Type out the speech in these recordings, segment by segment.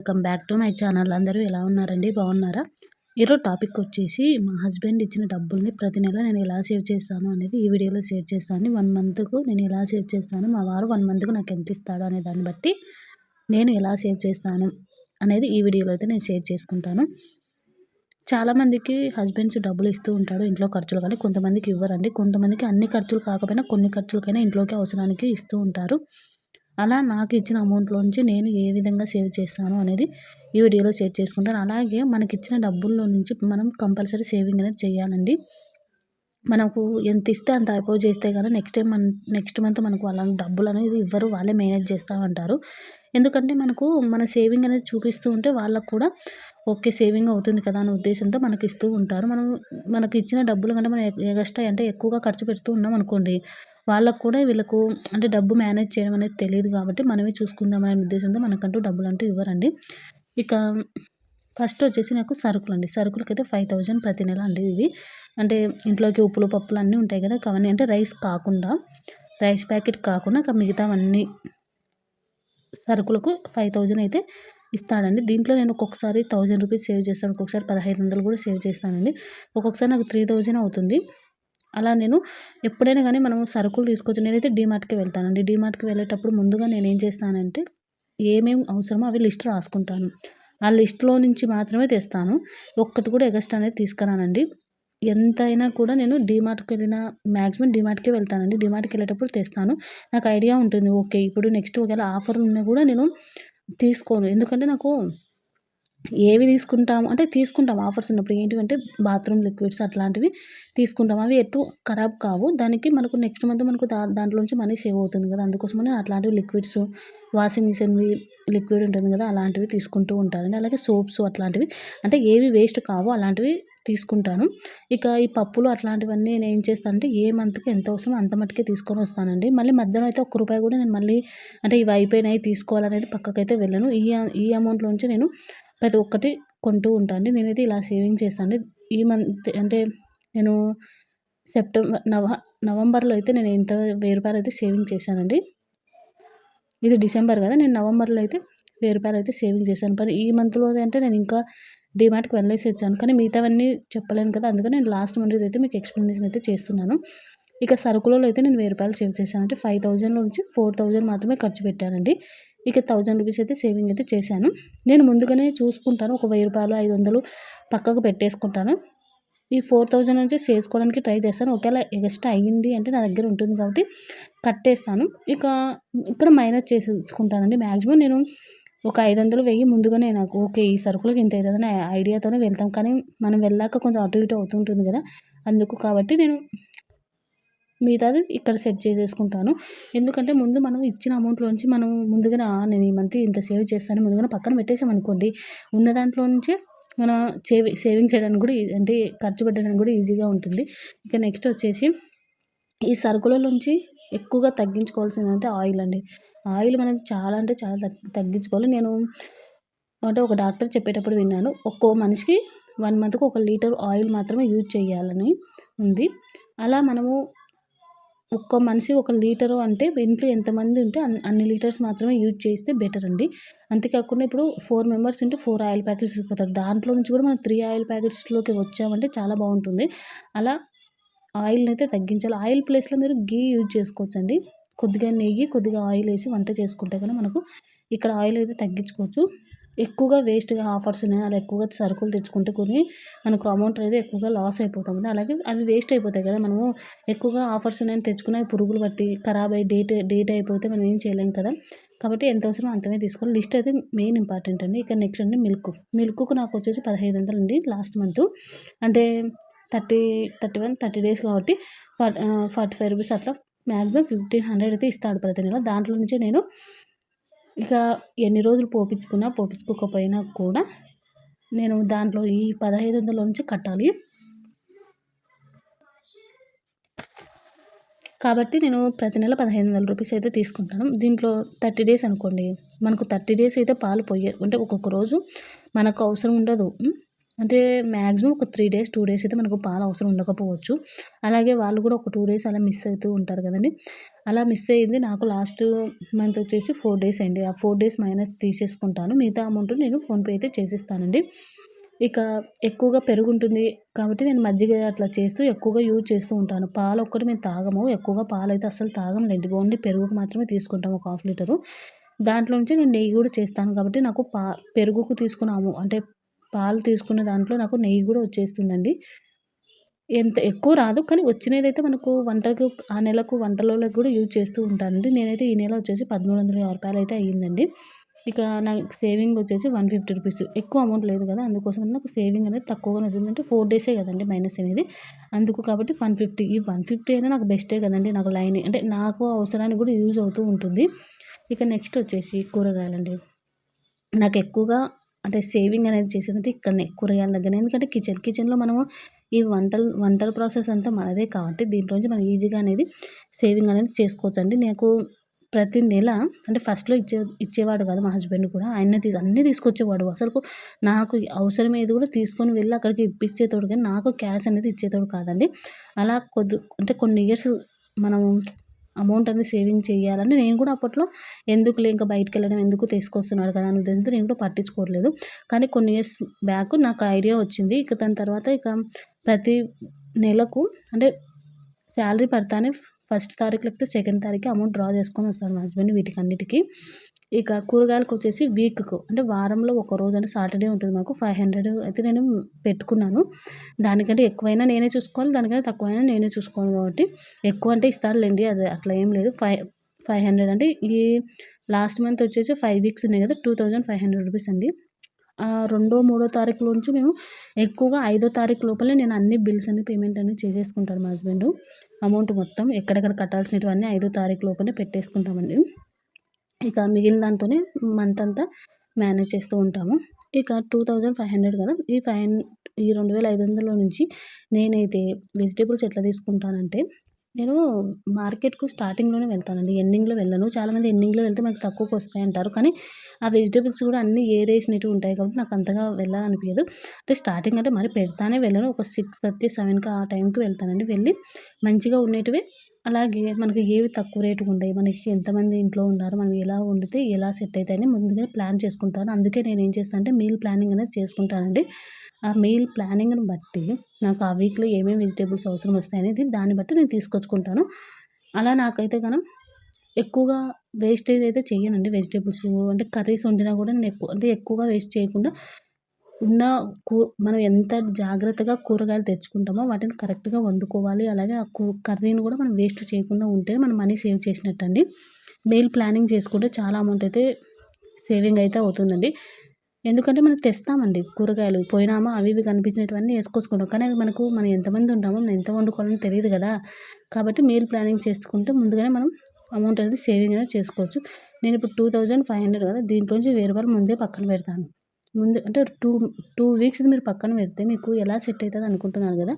Welcome back to my channel అందరూ ఎలా ఉన్నారండి? బాగున్నారా? ఈరోజు టాపిక్ వచ్చేసి మా హస్బెండ్ ఇచ్చిన డబ్బుల్ని ప్రతి నెల నేను ఎలా సేవ్ చేస్తాను అనేది ఈ వీడియోలో షేర్ చేస్తాను. వన్ మంత్కు నేను ఎలా సేవ్ చేస్తాను? మా వారు వన్ మంత్కు నాకు ఎంత ఇస్తాడు అనే దాన్ని బట్టి నేను ఎలా సేవ్ చేస్తాను అనేది ఈ వీడియోలో అయితే నేను షేర్ చేసుకుంటాను. చాలామందికి హస్బెండ్స్ డబ్బులు ఇస్తూ ఉంటాడు ఇంట్లో ఖర్చులు కానీ కొంతమందికి ఇవ్వరండి. కొంతమందికి అన్ని ఖర్చులు కాకపోయినా కొన్ని ఖర్చులకైనా ఇంట్లోకి అవసరానికి ఇస్తూ ఉంటారు. అలా నాకు ఇచ్చిన అమౌంట్లోంచి నేను ఏ విధంగా సేవ్ చేస్తాను అనేది ఈ వీడియోలో షేర్ చేసుకుంటాను. అలాగే మనకి ఇచ్చిన డబ్బుల్లో నుంచి మనం కంపల్సరీ సేవింగ్ అనేది చేయాలండి. మనకు ఎంత ఇస్తే అంత అయిపో చేస్తే కానీ నెక్స్ట్ టైం మన నెక్స్ట్ మంత్ మనకు వాళ్ళ డబ్బులు అనేది ఇవ్వరు వాళ్ళే మేనేజ్ చేస్తామంటారు. ఎందుకంటే మనకు మన సేవింగ్ అనేది చూపిస్తూ ఉంటే వాళ్ళకు కూడా ఓకే సేవింగ్ అవుతుంది కదా అనే ఉద్దేశంతో మనకి ఇస్తూ ఉంటారు. మనం మనకి ఇచ్చిన డబ్బులు కంటే మనం ఎగస్ట్రా అంటే ఎక్కువగా ఖర్చు పెడుతూ ఉన్నాం అనుకోండి వాళ్ళకు కూడా వీళ్ళకు అంటే డబ్బు మేనేజ్ చేయడం అనేది తెలియదు కాబట్టి మనమే చూసుకుందాం అనే ఉద్దేశంతో మనకంటూ డబ్బులు అంటూ ఇవ్వరండి. ఇక ఫస్ట్ వచ్చేసి నాకు సరుకులు అండి సరుకులకైతే ఫైవ్ థౌజండ్ ప్రతి నెల అండి ఇవి. అంటే ఇంట్లోకి ఉప్పులు పప్పులు అన్నీ ఉంటాయి కదా అవన్నీ అంటే రైస్ కాకుండా రైస్ ప్యాకెట్ కాకుండా మిగతావన్నీ సరుకులకు ఫైవ్ థౌజండ్ అయితే ఇస్తాడండి. దీంట్లో నేను ఒక్కొక్కసారి థౌజండ్ రూపీస్ సేవ్ చేస్తాను. ఒక్కొక్కసారి పదహైదు వందలు కూడా సేవ్ చేస్తానండి. ఒక్కొక్కసారి నాకు త్రీ థౌజండ్ అవుతుంది. అలా నేను ఎప్పుడైనా కానీ మనం సరుకులు తీసుకొచ్చి నేనైతే డీమార్ట్కి వెళ్తానండి. డీమార్ట్కి వెళ్ళేటప్పుడు ముందుగా నేను ఏం చేస్తానంటే ఏమేమి అవసరమో అవి లిస్ట్ రాసుకుంటాను. ఆ లిస్ట్లో నుంచి మాత్రమే తెస్తాను. ఒక్కటి కూడా ఎగస్ట్ అనేది తీసుకురానండి. ఎంతైనా కూడా నేను డీమార్ట్కి వెళ్ళిన మ్యాక్సిమం డీమార్ట్కే వెళ్తానండి. డీమార్ట్కి వెళ్ళేటప్పుడు తెస్తాను. నాకు ఐడియా ఉంటుంది. ఓకే ఇప్పుడు నెక్స్ట్ ఒకవేళ ఆఫర్ ఉన్నా కూడా నేను తీసుకోను. ఎందుకంటే నాకు ఏవి తీసుకుంటాము? అంటే తీసుకుంటాం. ఆఫర్స్ ఉన్నప్పుడు ఏంటివంటే బాత్రూమ్ లిక్విడ్స్ అట్లాంటివి తీసుకుంటాం. అవి ఎటు ఖరాబ్ కావు. దానికి మనకు నెక్స్ట్ మంత్ మనకు దా దాంట్లోంచి మనీ సేవ్ అవుతుంది కదా. అందుకోసమని అట్లాంటివి లిక్విడ్స్ వాషింగ్ మిషన్వి లిక్విడ్ ఉంటుంది కదా అలాంటివి తీసుకుంటూ ఉంటానండి. అలాగే సోప్స్ అట్లాంటివి. అంటే ఏవి వేస్ట్ కావో అలాంటివి తీసుకుంటాను. ఇక ఈ పప్పులు అట్లాంటివన్నీ నేను ఏం చేస్తానంటే ఏ మంత్కి ఎంత అవసరమో అంత మట్టుకే తీసుకొని వస్తానండి. మళ్ళీ మధ్యలో అయితే ఒక్క రూపాయి కూడా నేను మళ్ళీ అంటే ఇవి అయిపోయినాయి తీసుకోవాలనేది పక్కకైతే వెళ్ళను. ఈ ఈ అమౌంట్లోంచి నేను ప్రతి ఒక్కటి కొంటూ ఉంటాను. నేనైతే ఇలా సేవింగ్ చేస్తాను. ఈ మంత్ అంటే నేను సెప్టెంబర్ నవ నవంబర్లో అయితే నేను ఎంత వెయ్యి రూపాయలు అయితే సేవింగ్ చేశానండి. ఇది డిసెంబర్ కదా నేను నవంబర్లో అయితే వెయ్యి రూపాయలు అయితే సేవింగ్ చేశాను. మరి ఈ మంత్లో అంటే నేను ఇంకా డిమార్ట్కి వెళ్ళేసి వచ్చాను. కానీ మిగతావన్నీ చెప్పలేను కదా అందుకని నేను లాస్ట్ మంత్ అయితే మీకు ఎక్స్ప్లెనేషన్ అయితే చేస్తున్నాను. ఇక సరుకులలో అయితే నేను వెయ్యి రూపాయలు సేవ్ చేశాను అంటే ఫైవ్ థౌజండ్ నుంచి ఫోర్ థౌజండ్ మాత్రమే ఖర్చు పెట్టానండి. ఇక థౌజండ్ రూపీస్ అయితే సేవింగ్ అయితే చేశాను. నేను ముందుగానే చూసుకుంటాను ఒక వెయ్యి రూపాయలు ఐదు వందలు పక్కకు పెట్టేసుకుంటాను. ఈ ఫోర్ థౌజండ్ నుంచి చేసుకోవడానికి ట్రై చేస్తాను. ఒకవేళ ఎక్స్ట్రా అయ్యింది అంటే నా దగ్గర ఉంటుంది కాబట్టి కట్టేస్తాను. ఇక ఇక్కడ మైనస్ చేసుకుంటానండి మ్యాక్సిమం నేను ఒక ఐదు వందలు వెయ్యి ముందుగానే నాకు ఓకే ఈ సరుకులకు ఇంత అవుతుందని ఐడియాతోనే వెళ్తాం. కానీ మనం వెళ్ళాక కొంచెం అటు ఇటు అవుతుంటుంది కదా అందుకు కాబట్టి నేను మిగతాది ఇక్కడ సెట్ చేసేసుకుంటాను. ఎందుకంటే ముందు మనం ఇచ్చిన అమౌంట్లోంచి మనం ముందుగానే నేను ఈ మంత్ ఇంత సేవ్ చేస్తాను. ముందుగానే పక్కన పెట్టేసాం అనుకోండి ఉన్న దాంట్లో నుంచే మన సేవి సేవింగ్ చేయడానికి కూడా అంటే ఖర్చు పెట్టడానికి కూడా ఈజీగా ఉంటుంది. ఇక నెక్స్ట్ వచ్చేసి ఈ సరుకుల నుంచి ఎక్కువగా తగ్గించుకోవాల్సింది అంటే ఆయిల్ అండి. ఆయిల్ మనం చాలా అంటే చాలా తగ్గించుకోవాలి. నేను అంటే ఒక డాక్టర్ చెప్పేటప్పుడు విన్నాను ఒక్కో మనిషికి వన్ మంత్కి ఒక లీటర్ ఆయిల్ మాత్రమే యూజ్ చేయాలని ఉంది. అలా మనము ఒక్క మనిషి ఒక లీటరు అంటే ఇంట్లో ఎంతమంది ఉంటే అన్ని లీటర్స్ మాత్రమే యూజ్ చేస్తే బెటర్ అండి. అంతేకాకుండా ఇప్పుడు ఫోర్ మెంబర్స్ ఉంటే ఫోర్ ఆయిల్ ప్యాకెట్స్ తీసుకుపోతారు. దాంట్లో నుంచి కూడా మనం త్రీ ఆయిల్ ప్యాకెట్స్లోకి వచ్చామంటే చాలా బాగుంటుంది. అలా ఆయిల్ని అయితే తగ్గించాలి. ఆయిల్ ప్లేస్లో మీరు గీ యూజ్ చేసుకోవచ్చండి. కొద్దిగా నెయ్యి కొద్దిగా ఆయిల్ వేసి వంట చేసుకుంటే కానీ మనకు ఇక్కడ ఆయిల్ అయితే తగ్గించుకోవచ్చు. ఎక్కువగా వేస్ట్గా ఆఫర్స్ ఉన్నాయి. అలా ఎక్కువగా సరుకులు తెచ్చుకుంటే కొన్ని మనకు అమౌంట్ అనేది ఎక్కువగా లాస్ అయిపోతుంది అలాగే అవి వేస్ట్ అయిపోతాయి కదా. మనము ఎక్కువగా ఆఫర్స్ ఉన్నాయని తెచ్చుకున్న పురుగులు బట్టి ఖరాబ్ అయ్యి డేట్ డేట్ అయిపోతే మనం ఏం చేయలేం కదా. కాబట్టి ఎంత అవసరం అంతమే తీసుకోవాలి. లిస్ట్ అయితే మెయిన్ ఇంపార్టెంట్ అండి. ఇక నెక్స్ట్ అండి మిల్క్ మిల్క్కు నాకు వచ్చేసి పదహైదు వందలు అండి లాస్ట్ మంత్ అంటే thirty thirty one thirty days కాబట్టి ఫార్టీ ఫైవ్ రూపీస్ అట్లా మ్యాక్సిమం ఫిఫ్టీన్ హండ్రెడ్ అయితే ఇస్తాడు ప్రతి నెల. దాంట్లో నుంచి నేను ఇక ఎన్ని రోజులు పోపించుకున్నా పోపించుకోకపోయినా కూడా నేను దాంట్లో ఈ పదహైదు వందల నుంచి కట్టాలి. కాబట్టి నేను ప్రతి నెల పదిహేను వందల రూపీస్ అయితే తీసుకుంటాను. దీంట్లో థర్టీ డేస్ అనుకోండి. మనకు థర్టీ డేస్ అయితే పాలు పోయే అంటే ఒక్కొక్క రోజు మనకు అవసరం ఉండదు. అంటే మ్యాక్సిమం ఒక త్రీ డేస్ టూ డేస్ అయితే మనకు పాలు అవసరం ఉండకపోవచ్చు. అలాగే వాళ్ళు కూడా ఒక టూ డేస్ అలా మిస్ అవుతూ ఉంటారు కదండి. అలా మిస్ అయ్యింది నాకు లాస్ట్ మంత్ వచ్చేసి ఫోర్ డేస్ అండి ఆ ఫోర్ డేస్ మైనస్ తీసేసుకుంటాను. మిగతా అమౌంట్ నేను ఫోన్పే అయితే చేసిస్తానండి. ఇక ఎక్కువగా పెరుగుంటుంది కాబట్టి నేను మజ్జిగ అట్లా చేస్తూ ఎక్కువగా యూజ్ చేస్తూ ఉంటాను. పాలు ఒక్కటి మేము తాగము. ఎక్కువగా పాలు అయితే అస్సలు తాగంలేండి. ఓన్లీ పెరుగుకు మాత్రమే తీసుకుంటాము ఒక హాఫ్ లీటరు. దాంట్లో నుంచి నేను నెయ్యి కూడా చేస్తాను కాబట్టి నాకు పా పెరుగుకు తీసుకున్నాము అంటే పాలు తీసుకునే దాంట్లో నాకు నెయ్యి కూడా వచ్చేస్తుందండి. ఎంత ఎక్కువ రాదు కానీ వచ్చినదైతే మనకు వంటకు ఆ నెలకు వంటలలో కూడా యూజ్ చేస్తూ ఉంటానండి. నేనైతే ఈ నెల వచ్చేసి పదమూడు వందల యాభై రూపాయలు అయితే అయ్యిందండి. ఇక నాకు సేవింగ్ వచ్చేసి వన్ ఫిఫ్టీ రూపీస్. ఎక్కువ అమౌంట్ లేదు కదా అందుకోసం నాకు సేవింగ్ అనేది తక్కువగానే వచ్చింది. అంటే ఫోర్ డేసే కదండి మైనస్ అనేది. అందుకు కాబట్టి వన్ ఫిఫ్టీ ఈ వన్ ఫిఫ్టీ అయినా నాకు బెస్టే కదండి. నాకు లైన్ అంటే నాకు అవసరానికి కూడా యూజ్ అవుతూ ఉంటుంది. ఇక నెక్స్ట్ వచ్చేసి కూరగాయలండి. నాకు ఎక్కువగా అంటే సేవింగ్ అనేది చేసేదంటే ఇక్కడనే కూరగాయల దగ్గర ఎందుకంటే కిచెన్ కిచెన్లో మనము ఈ వంటలు వంటల ప్రాసెస్ అంతా మనదే కాబట్టి దీంట్లోంచి మనం ఈజీగా అనేది సేవింగ్ అనేది చేసుకోవచ్చు అండి నాకు ప్రతి నెల అంటే ఫస్ట్లో ఇచ్చే ఇచ్చేవాడు కాదు మా హస్బెండ్ కూడా. ఆయన తీ అన్నీ తీసుకొచ్చేవాడు. అసలు నాకు అవసరం ఏది కూడా తీసుకొని వెళ్ళి అక్కడికి ఇప్పించేతోడు కానీ నాకు క్యాష్ అనేది ఇచ్చేతోడు కాదండి. అలా కొద్ది అంటే కొన్ని ఇయర్స్ మనం అమౌంట్ అనేది సేవింగ్ చేయాలని నేను కూడా అప్పట్లో ఎందుకులే ఇంకా బయటకు వెళ్ళడం ఎందుకు తీసుకొస్తున్నాడు కదా అని ఉద్దేశంతో నేను కూడా పట్టించుకోవట్లేదు. కానీ కొన్ని ఇయర్స్ బ్యాక్ నాకు ఐడియా వచ్చింది. ఇక దాని తర్వాత ఇక ప్రతి నెలకు అంటే శాలరీ పడతానే ఫస్ట్ తారీఖు లేకపోతే సెకండ్ తారీఖు అమౌంట్ డ్రా చేసుకొని వస్తాడు మా హస్బెండ్ వీటికి అన్నిటికీ ఇక కూరగాయలకు వచ్చేసి వీక్కు. అంటే వారంలో ఒక రోజు అంటే సాటర్డే ఉంటుంది మాకు. ఫైవ్ హండ్రెడ్ అయితే నేను పెట్టుకున్నాను. దానికంటే ఎక్కువైనా నేనే చూసుకోవాలి. దానికంటే తక్కువైనా నేనే చూసుకోవాలి కాబట్టి ఎక్కువ అంటే ఇస్తారులేండి. అది అట్లా ఏం లేదు. ఫైవ్ ఫైవ్ హండ్రెడ్ అంటే ఈ లాస్ట్ మంత్ వచ్చేసి ఫైవ్ వీక్స్ ఉన్నాయి కదా. Two thousand five hundred rupees అండి. రెండో మూడో తారీఖు నుంచి మేము ఎక్కువగా ఐదో తారీఖు లోపలే నేను అన్ని బిల్స్ అన్ని పేమెంట్ అన్ని చేసేసుకుంటాను మా హస్బెండ్. అమౌంట్ మొత్తం ఎక్కడెక్కడ కట్టాల్సినవన్నీ ఐదో తారీఖు లోపలే పెట్టేసుకుంటామండి. ఇక మిగిలిన దాంతోనే మంత్ అంతా మేనేజ్ చేస్తూ ఉంటాము. ఇక టూ థౌజండ్ ఫైవ్ హండ్రెడ్ కదా ఈ ఫైవ్ ఈ రెండు వేల ఐదు వందల నుంచి నేనైతే వెజిటేబుల్స్ ఎట్లా తీసుకుంటానంటే నేను మార్కెట్కు స్టార్టింగ్లోనే వెళ్తానండి ఎండింగ్లో వెళ్ళను. చాలామంది ఎండింగ్లో వెళ్తే మనకు తక్కువకి వస్తాయి అంటారు కానీ ఆ వెజిటేబుల్స్ కూడా అన్నీ ఏరేసినట్టు ఉంటాయి కాబట్టి నాకు అంతగా వెళ్ళాలనిపించదు. అంటే స్టార్టింగ్ అంటే మరి పెడతానే వెళ్ళను ఒక సిక్స్ థర్టీ సెవెన్కి ఆ టైంకి వెళ్తానండి. వెళ్ళి మంచిగా ఉండేటివి అలాగే మనకి ఏవి తక్కువ రేటుగా ఉండవు మనకి ఎంతమంది ఇంట్లో ఉన్నారు మనం ఎలా వండితే ఎలా సెట్ అవుతాయని ముందుగానే ప్లాన్ చేసుకుంటాను. అందుకే నేను ఏం చేస్తాను అంటే మీల్ ప్లానింగ్ అనేది చేసుకుంటానండి. ఆ మీల్ ప్లానింగ్ని బట్టి నాకు ఆ వీక్లో ఏమేమి వెజిటేబుల్స్ అవసరం వస్తాయి అనేది దాన్ని బట్టి నేను తీసుకొచ్చుకుంటాను. అలా నాకైతే కనుక ఎక్కువగా వేస్టేజ్ అయితే చేయనండి వెజిటేబుల్స్. అంటే కర్రీస్ వండినా కూడా నేను ఎక్కువ అంటే ఎక్కువగా వేస్ట్ చేయకుండా ఉన్న కూ మనం ఎంత జాగ్రత్తగా కూరగాయలు తెచ్చుకుంటామో వాటిని కరెక్ట్గా వండుకోవాలి. అలాగే ఆ కూ కర్రీని కూడా మనం వేస్ట్ చేయకుండా ఉంటే మనం మనీ సేవ్ చేసినట్టు అండి మీల్ ప్లానింగ్ చేసుకుంటే చాలా అమౌంట్ అయితే సేవింగ్ అయితే అవుతుందండి. ఎందుకంటే మనం తెస్తామండి కూరగాయలు. పోయినామా అవి ఇవి కనిపించినటువన్నీ వేసుకొచ్చుకుంటాం. కానీ అవి మనకు మనం ఎంతమంది ఉంటామో మనం ఎంత వండుకోవాలని తెలియదు కదా. కాబట్టి మీల్ ప్లానింగ్ చేసుకుంటే ముందుగానే మనం అమౌంట్ అనేది సేవింగ్ అనేది చేసుకోవచ్చు. నేను ఇప్పుడు టూ థౌజండ్ ఫైవ్ హండ్రెడ్ కదా దీంట్లోంచి వెయ్యి రూపాయలు ముందే పక్కన పెడతాను. ముందు అంటే టూ టూ వీక్స్ మీరు పక్కన పెడితే మీకు ఎలా సెట్ అవుతుంది అనుకుంటున్నారు కదా?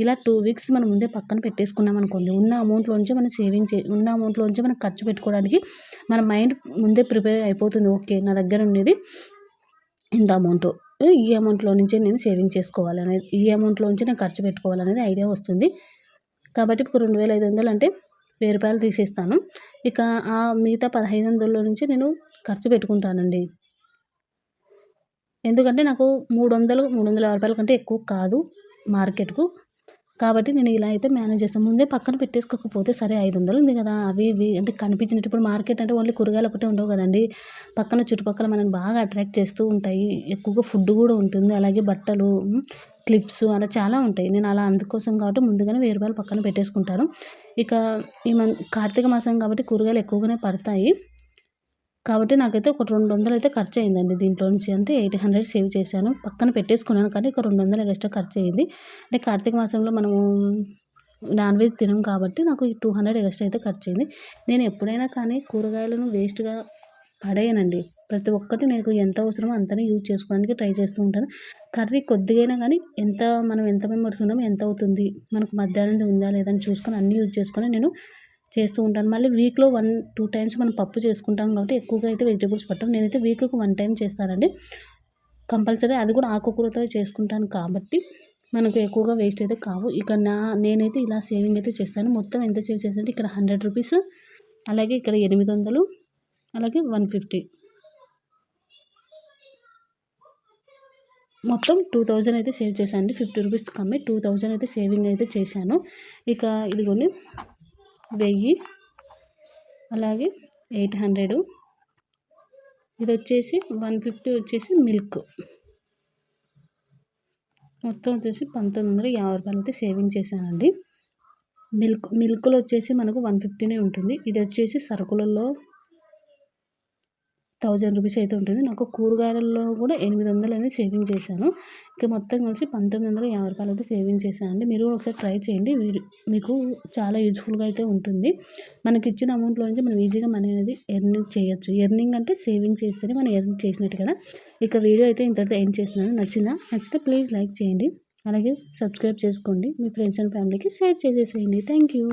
ఇలా టూ వీక్స్ మనం ముందే పక్కన పెట్టేసుకున్నాం అనుకోండి ఉన్న అమౌంట్లోంచి మనం సేవింగ్ చే ఉన్న అమౌంట్లోంచి మనం ఖర్చు పెట్టుకోవడానికి మన మైండ్ ముందే ప్రిపేర్ అయిపోతుంది. ఓకే నా దగ్గర ఉండేది ఇంత అమౌంట్. ఈ అమౌంట్లో నుంచే నేను సేవింగ్ చేసుకోవాలి అనేది ఈ అమౌంట్లోంచి నేను ఖర్చు పెట్టుకోవాలనేది ఐడియా వస్తుంది. కాబట్టి ఇప్పుడు రెండు వేల ఐదు వందలు అంటే వెయ్యి రూపాయలు తీసేస్తాను. ఇక ఆ మిగతా పదహైదు వందల నుంచి నేను ఖర్చు పెట్టుకుంటానండి. ఎందుకంటే నాకు మూడు వందలు మూడు వందల యాభై రూపాయల కంటే ఎక్కువ కాదు మార్కెట్కు. కాబట్టి నేను ఇలా అయితే మేనేజ్ చేస్తాను. ముందే పక్కన పెట్టేసుకోకపోతే సరే ఐదు వందలు ఉంది కదా. అవి ఇవి అంటే కనిపించినట్టు ఇప్పుడు మార్కెట్ అంటే ఓన్లీ కూరగాయలు ఒకటే ఉండవు కదండి. పక్కన చుట్టుపక్కల మనల్ని బాగా అట్రాక్ట్ చేస్తూ ఉంటాయి. ఎక్కువగా ఫుడ్ కూడా ఉంటుంది. అలాగే బట్టలు క్లిప్స్ అలా చాలా ఉంటాయి. నేను అలా అందుకోసం కాబట్టి ముందుగానే వెయ్యి రూపాయలు పక్కన పెట్టేసుకుంటాను. ఇక ఈ మన్ కార్తీక మాసం కాబట్టి కూరగాయలు ఎక్కువగానే పడతాయి. కాబట్టి నాకైతే ఒక రెండు వందలు అయితే ఖర్చు అయిందండి దీంట్లో నుంచి. అంటే ఎయిట్ హండ్రెడ్ సేవ్ చేశాను. పక్కన పెట్టేసుకున్నాను కానీ ఒక రెండు వందలు ఎక్స్ట్రా ఖర్చు అయ్యింది అంటే కార్తీక మాసంలో మనము నాన్ వెజ్ తినం కాబట్టి నాకు టూ హండ్రెడ్ ఎక్స్ట్రా అయితే ఖర్చు అయింది నేను ఎప్పుడైనా కానీ కూరగాయలను వేస్ట్గా పడేయనండి. ప్రతి ఒక్కటి నాకు ఎంత అవసరమో అంతనే యూజ్ చేసుకోవడానికి ట్రై చేస్తూ ఉంటాను. కర్రీ కొద్దిగైనా కానీ ఎంత మనం ఎంత మెంబర్స్ ఉన్నామో ఎంత అవుతుంది? మనకు మధ్యాహ్నం ఉందా లేదని చూసుకొని అన్నీ యూజ్ చేసుకొని నేను చేస్తూ ఉంటాను. మళ్ళీ వీక్లో వన్ టూ టైమ్స్ మనం పప్పు చేసుకుంటాం కాబట్టి ఎక్కువగా అయితే వెజిటేబుల్స్ పట్టం నేనైతే వీక్కి వన్ టైం చేస్తానండి. కంపల్సరీ అది కూడా ఆకుకూరతో చేసుకుంటాను కాబట్టి మనకు ఎక్కువగా వేస్ట్ అయితే కావు. ఇక నా నేనైతే ఇలా సేవింగ్ అయితే చేస్తాను. మొత్తం ఎంత సేవ్ చేస్తానంటే ఇక్కడ హండ్రెడ్ రూపీస్ అలాగే ఇక్కడ ఎనిమిది వందలు అలాగే వన్ ఫిఫ్టీ. మొత్తం టూ థౌజండ్ అయితే సేవ్ చేశాను అండి ఫిఫ్టీ రూపీస్ కమ్మి టూ థౌజండ్ అయితే సేవింగ్ అయితే చేశాను. ఇక ఇదిగోండి వెయ్యి. అలాగే ఎయిట్ హండ్రెడ్. ఇది వచ్చేసి వన్ ఫిఫ్టీ వచ్చేసి మిల్క్. మొత్తం వచ్చేసి పంతొమ్మిది వందల యాభై రూపాయలు అయితే సేవింగ్ చేశానండి. మిల్క్ మిల్క్లో వచ్చేసి మనకు వన్ ఫిఫ్టీనే ఉంటుంది. ఇది వచ్చేసి సరుకులలో థౌజండ్ రూపీస్ అయితే ఉంటుంది. నాకు కూరగాయలలో కూడా ఎనిమిది వందలు అనేది సేవింగ్ చేశాను. ఇక మొత్తం కలిసి పంతొమ్మిది వందల యాభై రూపాయలు అయితే సేవింగ్ చేశానండి. మీరు ఒకసారి ట్రై చేయండి. మీకు చాలా యూజ్ఫుల్గా అయితే ఉంటుంది. మనకి ఇచ్చిన అమౌంట్లో నుంచి మనం ఈజీగా మనీ అనేది ఎర్నింగ్ చేయొచ్చు. ఎర్నింగ్ అంటే సేవింగ్ చేస్తేనే మనం ఎర్నింగ్ చేసినట్టు కదా. ఇక వీడియో అయితే ఇంతటితో ఏం చేస్తున్నాను. నచ్చిందా నచ్చితే ప్లీజ్ లైక్ చేయండి. అలాగే సబ్స్క్రైబ్ చేసుకోండి. మీ ఫ్రెండ్స్ అండ్ ఫ్యామిలీకి షేర్ చేసేసేయండి. Thank you.